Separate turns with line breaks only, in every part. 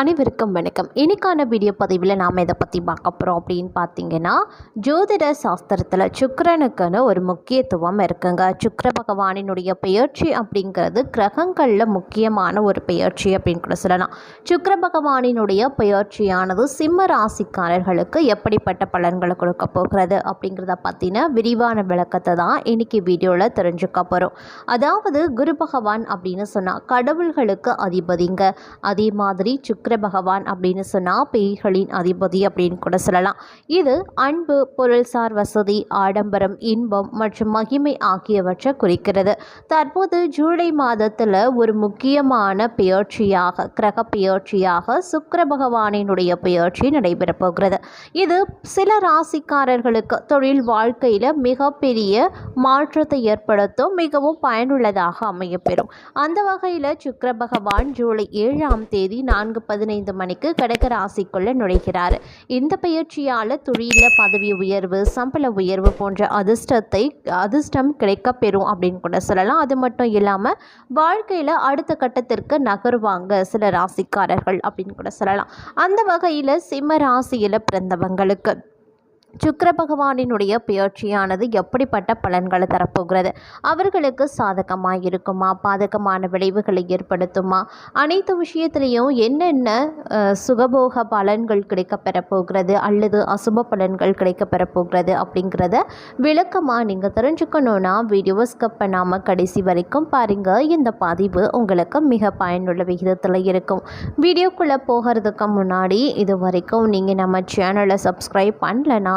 அனைவருக்கும் வணக்கம். இன்றைக்கான வீடியோ பதிவில் நாம் இதை பற்றி பார்க்க போகிறோம் அப்படின்னு பார்த்தீங்கன்னா ஜோதிட சாஸ்திரத்தில் சுக்கரனுக்குன்னு ஒரு முக்கியத்துவம் இருக்குங்க. சுக்கர பகவானினுடைய பெயர்ச்சி அப்படிங்கிறது கிரகங்களில் முக்கியமான ஒரு பெயர்ச்சி அப்படின்னு கூட சொல்லலாம். சுக்கர பகவானினுடைய பெயர்ச்சியானது சிம்ம ராசிக்காரர்களுக்கு எப்படிப்பட்ட பலன்களை கொடுக்க போகிறது அப்படிங்கிறத பற்றின விரிவான விளக்கத்தை தான் இன்னைக்கு வீடியோவில் தெரிஞ்சுக்க போகிறோம் அதாவது குரு பகவான் அப்படின்னு சொன்னால் கடவுள்களுக்கு அதிபதிங்க. அதே மாதிரி சுக்கர பகவான் அப்படின்னு சொன்னால் பேய்களின் அதிபதி அப்படின்னு கூட சொல்லலாம். இது அன்பு பொருள்சார் வசதி ஆடம்பரம் இன்பம் மற்றும் மகிமை ஆகியவற்றை குறிக்கிறது. தற்போது ஜூலை மாதத்தில் ஒரு முக்கியமான பெயர்ச்சியாக கிரக பெயர்ச்சியாக சுக்கர பகவானினுடைய பெயர்ச்சி நடைபெறப் போகிறது. இது சில ராசிக்காரர்களுக்கு தொழில் வாழ்க்கையில் மிகப்பெரிய மாற்றத்தை ஏற்படுத்தும் மிகவும் பயனுள்ளதாக அமையப்பெறும் அந்த வகையில் சுக்கர பகவான் ஜூலை ஏழாம் தேதி நான்கு பதினைந்து மணிக்கு கடக ராசிக்குள்ள நுழைகிறார். இந்த பயிற்சியால் தொழிலில் பதவி உயர்வு சம்பள உயர்வு போன்ற அதிர்ஷ்டத்தை அதிர்ஷ்டம் கிடைக்கப் பெறும் அப்படின்னு கூட சொல்லலாம். அது மட்டும் இல்லாமல் வாழ்க்கையில் அடுத்த கட்டத்திற்கு நகருவாங்க சில ராசிக்காரர்கள் அப்படின்னு கூட சொல்லலாம். அந்த வகையில் சிம்ம ராசியில் பிறந்தவங்களுக்கு சுக்கர பகவானினுடைய பெயர்ச்சியானது எப்படிப்பட்ட பலன்களை தரப்போகிறது? அவர்களுக்கு சாதகமாக இருக்குமா? பாதகமான விளைவுகளை ஏற்படுத்துமா? அனைத்து விஷயத்திலையும் என்னென்ன சுகபோக பலன்கள் கிடைக்கப்பெற போகிறது அல்லது அசுப பலன்கள் கிடைக்கப்பெற போகிறது அப்படிங்கிறத விளக்கமாக நீங்கள் தெரிஞ்சுக்கணுன்னா வீடியோஸ் ஸ்கிப் பண்ணாமல் கடைசி வரைக்கும் பாருங்கள் இந்த பதிவு உங்களுக்கு மிக பயனுள்ள விகிதத்தில் இருக்கும். வீடியோக்குள்ளே போகிறதுக்கு முன்னாடி இது வரைக்கும் நீங்கள் நம்ம சேனலை சப்ஸ்கிரைப் பண்ணலன்னா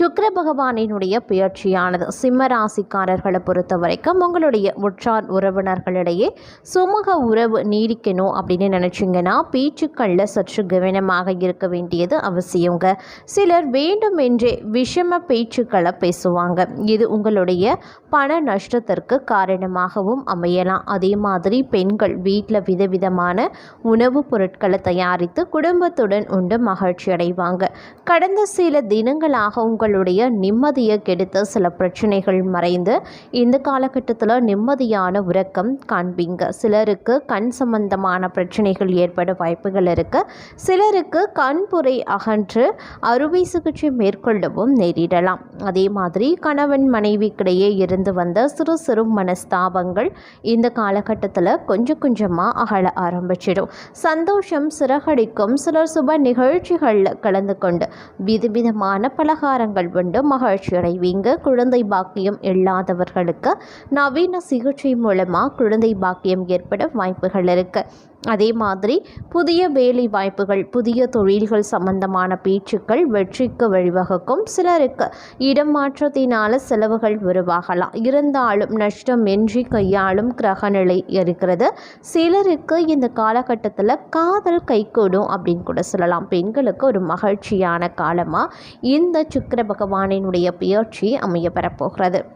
சுக்கர பகவானினுடைய பெயர்ச்சியானது. சிம்ம ராசிக்காரர்களை பொறுத்த வரைக்கும் உங்களுடைய உற்றார் உறவினர்களிடையே சுமூக உறவு நீடிக்கணும் அப்படின்னு நினச்சிங்கன்னா பேச்சுக்களில் சற்று கவனமாக இருக்க வேண்டியது அவசியங்க. சிலர் வேண்டுமென்றே விஷம பேச்சுக்களை பேசுவாங்க. இது உங்களுடைய பண நஷ்டத்திற்கு காரணமாகவும் அமையலாம். அதே மாதிரி பெண்கள் வீட்டில் விதவிதமான உணவுப் பொருட்களை தயாரித்து குடும்பத்துடன் உண்டு மகிழ்ச்சி அடைவாங்க கடந்த சில தினங்களாக உங்களுடைய நிம்மதியை கெடுத்த சில பிரச்சனைகள் மறைந்து இந்த காலகட்டத்தில் நிம்மதியான உறக்கம் காண்பீங்க. சிலருக்கு கண் சம்பந்தமான பிரச்சனைகள் ஏற்பட வாய்ப்புகள் இருக்கு. சிலருக்கு கண்புரை அகன்று அறுவை சிகிச்சை மேற்கொள்ளவும் நேரிடலாம். அதே மாதிரி கணவன் மனைவிக்கிடையே இருந்து வந்த சிறு சிறு மனஸ்தாபங்கள் இந்த காலகட்டத்தில் கொஞ்சம் கொஞ்சமாக அகல ஆரம்பிச்சிடும். சந்தோஷம் சிறகடிக்கும். சிலர் சுப நிகழ்ச்சிகளில் கலந்து கொண்டு விதவிதமான பலகாரங்கள் உண்டு. மகிழ்ச்சி அடைவீங்க. குழந்தை பாக்கியம் இல்லாதவர்களுக்கு நவீன சிகிச்சை மூலமாக குழந்தை பாக்கியம் ஏற்பட வாய்ப்புகள் இருக்குது அதே மாதிரி புதிய வேலை வாய்ப்புகள் புதிய தொழில்கள் சம்பந்தமான பேச்சுக்கள் வெற்றிக்கு வழிவகுக்கும். சிலருக்கு இடம் மாற்றத்தினால செலவுகள் உருவாகலாம். இருந்தாலும் நஷ்டம் இன்றி கையாளும் கிரகநிலை இருக்கிறது. சிலருக்கு இந்த காலகட்டத்தில் காதல் கைகூடும் அப்படின்னு கூட சொல்லலாம். பெண்களுக்கு ஒரு மகிழ்ச்சியான காலமாக இந்த சுக்கிர பகவானினுடைய பெயர்ச்சி அமைய பெறப்போகிறது.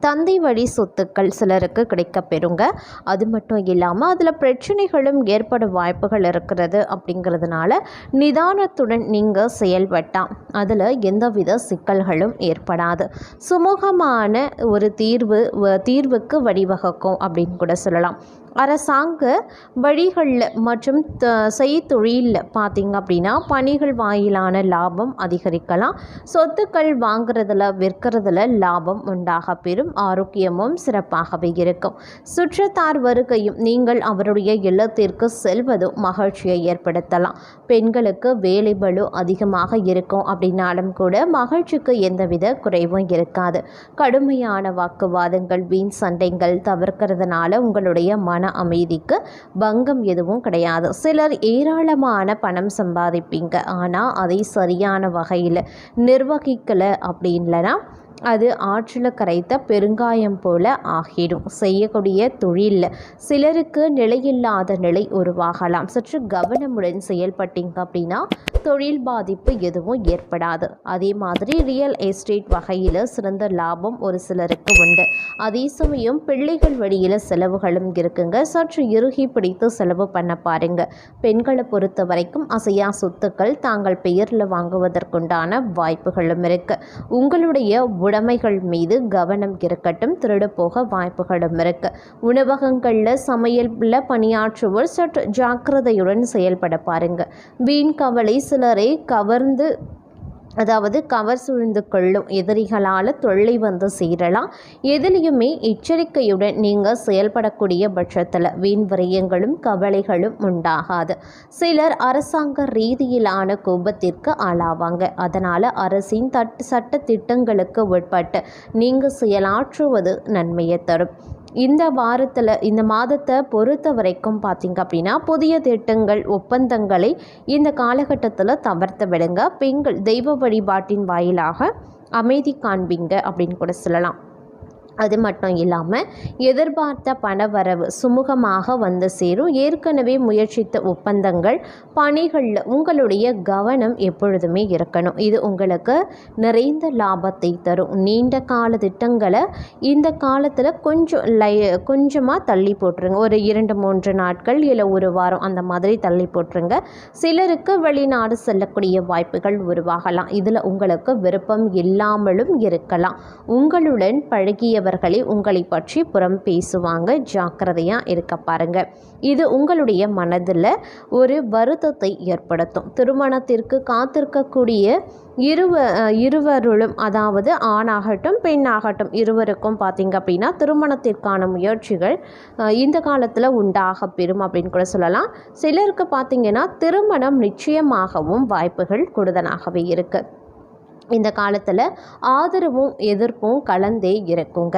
தந்தை வழி சொத்துக்கள் சிலருக்கு கிடைக்கப்பெறுங்க. அது மட்டும் இல்லாமல் அதில் பிரச்சனைகளும் ஏற்பட வாய்ப்புகள் இருக்கிறது அப்படிங்கிறதுனால நிதானத்துடன் நீங்கள் செயல்பட்டால் அதில் எந்தவித சிக்கல்களும் ஏற்படாது. சுமூகமான ஒரு தீர்வு வ- தீர்வுக்கு வழிவகுக்கும் அப்படின்னு கூட சொல்லலாம். அரசாங்க வழிகளில் மற்றும் த செய்தொழிலில் பார்த்தீங்க அப்படின்னா பணிகள் வாயிலான லாபம் அதிகரிக்கலாம். சொத்துக்கள் வாங்குறதுல விற்கிறதுல லாபம் உண்டாக பெறும் ஆரோக்கியமும் சிறப்பாகவே இருக்கும். சுற்றத்தார் வருகையும் நீங்கள் அவருடைய இல்லத்திற்கு செல்வதும் மகிழ்ச்சியை ஏற்படுத்தலாம். பெண்களுக்கு வேலை பளு அதிகமாக இருக்கும் அப்படின்னாலும் கூட மகிழ்ச்சிக்கு எந்தவித குறைவும் இருக்காது. கடுமையான வாக்குவாதங்கள் வீண் சண்டைகள் தவிர்க்கிறதுனால உங்களுடைய மன அமைதிக்கு பங்கம் எதுவும் கிடையாது. சிலர் ஏராளமான பணம் சம்பாதிப்பீங்க. ஆனால் அதை சரியான வகையில் நிர்வகிக்கலை அப்படின்லனா அது ஆற்றில் கரைத்த பெருங்காயம் போல ஆகிடும். செய்யக்கூடிய தொழிலில் சிலருக்கு நிலையில்லாத நிலை உருவாகலாம். சற்று கவனமுடன் செயல்பட்டீங்க அப்படின்னா தொழில் பாதிப்பு எதுவும் ஏற்படாது. அதே மாதிரி ரியல் எஸ்டேட் வகையில் சிறந்த லாபம் ஒரு சிலருக்கு உண்டு. அதே சமயம் பிள்ளைகள் வழியில் செலவுகளும் இருக்குங்க. சற்று இறுகி பிடித்து செலவு பண்ண பாருங்க. பெண்களை பொறுத்த வரைக்கும் அசையா சொத்துக்கள் தாங்கள் பெயரில் வாங்குவதற்குண்டான வாய்ப்புகளும் இருக்கு. உங்களுடைய உடைமைகள் மீது கவனம் இருக்கட்டும் திருடு போக வாய்ப்புகளும் இருக்கு. உணவகங்களில் சமையலில் பணியாற்றுவோர் சற்று ஜாக்கிரதையுடன் செயல்பட பாருங்க. வீண் கவலை சிலரை கவர்ந்து அதாவது கவர் சுழ்ந்து கொள்ளும் எதிரிகளால் தொல்லை வந்து சேரலாம். எதிலையுமே எச்சரிக்கையுடன் நீங்கள் செயல்படக்கூடிய பட்சத்தில் வீண் விரயங்களும் கவலைகளும் உண்டாகாது. சிலர் அரசாங்க ரீதியிலான கோபத்திற்கு ஆளாவாங்க. அதனால் அரசின் தட் சட்ட திட்டங்களுக்கு உட்பட்டு நீங்கள் செயலாற்றுவது நன்மையை தரும். இந்த வாரத்தில் இந்த மாதத்தை பொறுத்த வரைக்கும் பார்த்திங்க அப்படின்னா புதிய திட்டங்கள் ஒப்பந்தங்களை இந்த காலகட்டத்தில் தவிர்த்து விடுங்க. பெண்கள் தெய்வ வழிபாட்டின் வாயிலாக அமைதி காண்பீங்க அப்படின்னு கூட சொல்லலாம். அது மட்டும் இல்லாமல் எதிர்பார்த்த பணவரவு சுமூகமாக வந்து சேரும். ஏற்கனவே முயற்சித்த ஒப்பந்தங்கள் பணிகளில் உங்களுடைய கவனம் எப்பொழுதுமே இருக்கணும். இது உங்களுக்கு நிறைந்த லாபத்தை தரும். நீண்ட கால திட்டங்களை இந்த காலத்தில் கொஞ்சம் லை கொஞ்சமாக தள்ளி போட்டுருங்க. ஒரு இரண்டு மூன்று நாட்கள் இல்லை ஒரு வாரம் அந்த மாதிரி தள்ளி போட்டுருங்க. சிலருக்கு வெளிநாடு செல்லக்கூடிய வாய்ப்புகள் உருவாகலாம். இதில் உங்களுக்கு விருப்பம் இல்லாமலும் இருக்கலாம். உங்களுடன் பழகிய மற்றவர்களை உங்களை பற்றி புறம் பேசுவாங்க. ஜாக்கிரதையாக இருக்க பாருங்கள் இது உங்களுடைய மனதில் ஒரு வருத்தத்தை ஏற்படுத்தும். திருமணத்திற்கு காத்திருக்கக்கூடிய இருவ இருவருளும் அதாவது ஆணாகட்டும் பெண்ணாகட்டும் இருவருக்கும் பார்த்திங்க அப்படின்னா திருமணத்திற்கான முயற்சிகள் இந்த காலத்தில் உண்டாக பெறும் அப்படின்னு கூட சொல்லலாம். சிலருக்கு பார்த்திங்கன்னா திருமணம் நிச்சயமாகவும் வாய்ப்புகள் கூடுதலாகவே இருக்குது இந்த காலத்தில் ஆதரவும் எதிர்ப்பும் கலந்தே இருக்குங்க.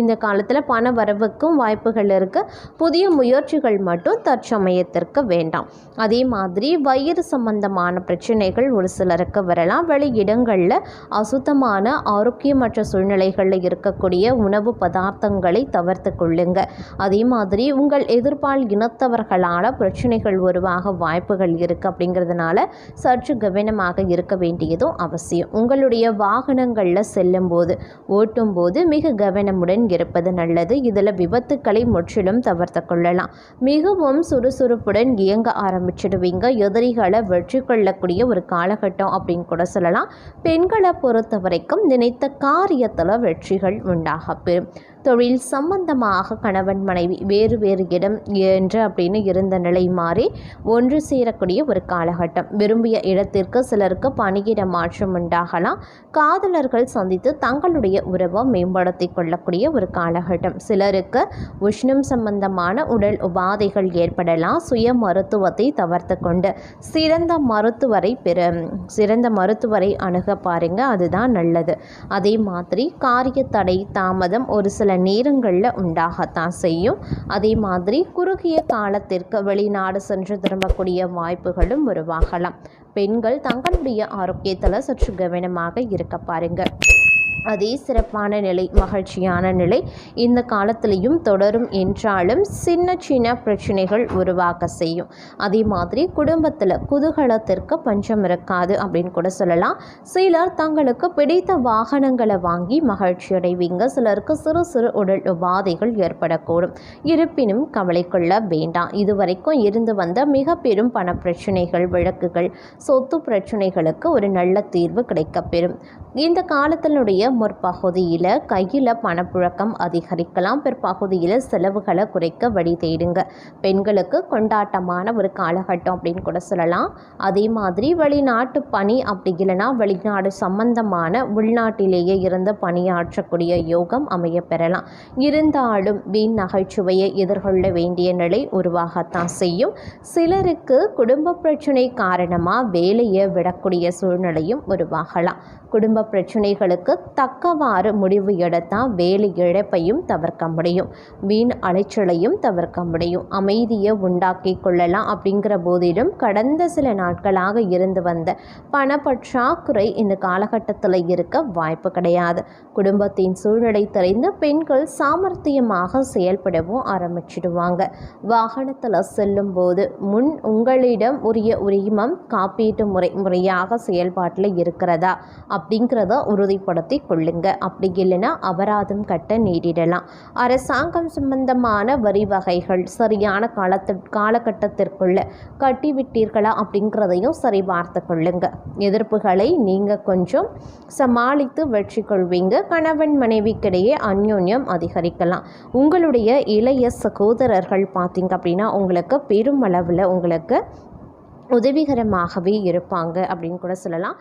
இந்த காலத்தில் பண வரவுக்கும் வாய்ப்புகள் இருக்குது புதிய முயற்சிகள் மட்டும் தற்சமயத்திற்கு வேண்டாம். அதே மாதிரி வயிறு சம்பந்தமான பிரச்சனைகள் ஒரு சிலருக்கு வரலாம். வெளி இடங்களில் அசுத்தமான ஆரோக்கியமற்ற சூழ்நிலைகளில் இருக்கக்கூடிய உணவு பதார்த்தங்களை தவிர்த்து கொள்ளுங்க. அதே மாதிரி உங்கள் எதிர்பால் இனத்தவர்களால் பிரச்சனைகள் உருவாக வாய்ப்புகள் இருக்குது அப்படிங்கிறதுனால சற்று கவனமாக இருக்க வேண்டியதும் அவசியம். உங்களுடைய வாகனங்களில் செல்லும்போது ஓட்டும்போது மிக கவனமுடன் இருப்பது நல்லது. இதில் விபத்துக்களை முற்றிலும் தவிர்த்து கொள்ளலாம். மிகவும் சுறுசுறுப்புடன் இயங்க ஆரம்பிச்சிடுவீங்க. எதிரிகளை வெற்றி கொள்ளக்கூடிய ஒரு காலகட்டம் அப்படின்னு கூட சொல்லலாம். பெண்களை பொறுத்த வரைக்கும் நினைத்த காரியத்தில் வெற்றிகள் உண்டாக பெறும். தொழில் சம்பந்தமாக கணவன் மனைவி வேறு வேறு இடம் என்று அப்படின்னு இருந்த நிலை மாறி ஒன்று சேரக்கூடிய ஒரு காலகட்டம். விரும்பிய இடத்திற்கு சிலருக்கு பணியிட மாற்றம் உண்டாகலாம். காதலர்கள் சந்தித்து தங்களுடைய உறவை மேம்படுத்தி கொள்ளக்கூடிய ஒரு காலகட்டம். சிலருக்கு உஷ்ணம் சம்பந்தமான உடல் உபாதைகள் ஏற்படலாம். சுய மருத்துவத்தை தவிர்த்து கொண்டு சிறந்த மருத்துவரை பெற சிறந்த மருத்துவரை அணுக பாருங்க. அதுதான் நல்லது. அதே மாதிரி காரிய தடை தாமதம் ஒரு சில பல நேரங்களில் உண்டாகத்தான் செய்யும். அதே மாதிரி குறுகிய காலத்திற்கு வெளிநாடு சென்று திரும்பக்கூடிய வாய்ப்புகளும் உருவாகலாம். பெண்கள் தங்களுடைய ஆரோக்கியத்தில் சற்று கவனமாக இருக்க பாருங்கள் அதே சிறப்பான நிலை மகிழ்ச்சியான நிலை. இந்த காலத்திலையும் தொடரும் என்றாலும் சின்ன சின்ன பிரச்சனைகள் உருவாக்க செய்யும். அதே மாதிரி குடும்பத்தில் குதூகலத்திற்கு பஞ்சம் இருக்காது அப்படின்னு கூட சொல்லலாம். சிலர் தங்களுக்கு பிடித்த வாகனங்களை வாங்கி மகிழ்ச்சி அடைவீங்க. சிலருக்கு சிறு சிறு உடல் உபாதைகள் ஏற்படக்கூடும். இருப்பினும் கவலை கொள்ள வேண்டாம். இதுவரைக்கும் இருந்து வந்த மிக பெரும் பண பிரச்சனைகள் வழக்குகள் சொத்து பிரச்சனைகளுக்கு ஒரு நல்ல தீர்வு கிடைக்கப்பெறும். இந்த காலத்தினுடைய முற்பகுதியில் கையில் பணப்புழக்கம் அதிகரிக்கலாம். பிற்பகுதியில் செலவுகளை குறைக்க வழி தேடுங்க. பெண்களுக்கு கொண்டாட்டமான ஒரு காலகட்டம் அப்படின்னு கூட சொல்லலாம். அதே மாதிரி வெளிநாட்டு பணி அப்படி இல்லைனா வெளிநாடு சம்பந்தமான உள்நாட்டிலேயே இருந்து பணியாற்றக்கூடிய யோகம் அமைய பெறலாம். இருந்தாலும் வீண் நகைச்சுவையை எதிர்கொள்ள வேண்டிய நிலை உருவாகத்தான் செய்யும். சிலருக்கு குடும்ப பிரச்சனை காரணமாக வேலையை விடக்கூடிய சூழ்நிலையும் உருவாகலாம். குடும்ப குடும்ப பிரச்சனைகளுக்கு தக்கவாறு முடிவு எடுத்தால் வேலை இழப்பையும் தவிர்க்க முடியும். வீண் அலைச்சலையும் தவிர்க்க முடியும். அமைதியை உண்டாக்கி கொள்ளலாம் அப்படிங்கிற போதிலும் கடந்த சில நாட்களாக இருந்து வந்த பணப்பற்றாக்குறை இந்த காலகட்டத்தில் இருக்க வாய்ப்பு கிடையாது. குடும்பத்தின் சூழ்நிலை தெரிந்து பெண்கள் சாமர்த்தியமாக செயல்படவும் ஆரம்பிச்சிடுவாங்க. வாகனத்தில் செல்லும் போது முன் உங்களிடம் உரிய உரிமம் காப்பீட்டு முறை முறையாக செயல்பாட்டில் இருக்கிறதா அப்படிங்கிறத உறுதிப்படுத்தி கொள்ளுங்க. அப்படி இல்லைன்னா அபராதம் கட்ட நேரிடலாம். அரசாங்கம் சம்பந்தமான வரி வகைகள் சரியான காலத்து காலகட்டத்திற்குள்ள கட்டிவிட்டீர்களா அப்படிங்கிறதையும் சரி பார்த்து கொள்ளுங்க. எதிர்ப்புகளை நீங்கள் கொஞ்சம் சமாளித்து வெற்றி கொள்வீங்க. கணவன் மனைவிக்கிடையே அந்யோன்யம் அதிகரிக்கலாம். உங்களுடைய இளைய சகோதரர்கள் பார்த்தீங்க அப்படின்னா உங்களுக்கு பெருமளவில் உங்களுக்கு உதவிகரமாகவே இருப்பாங்க அப்படின்னு கூட சொல்லலாம்.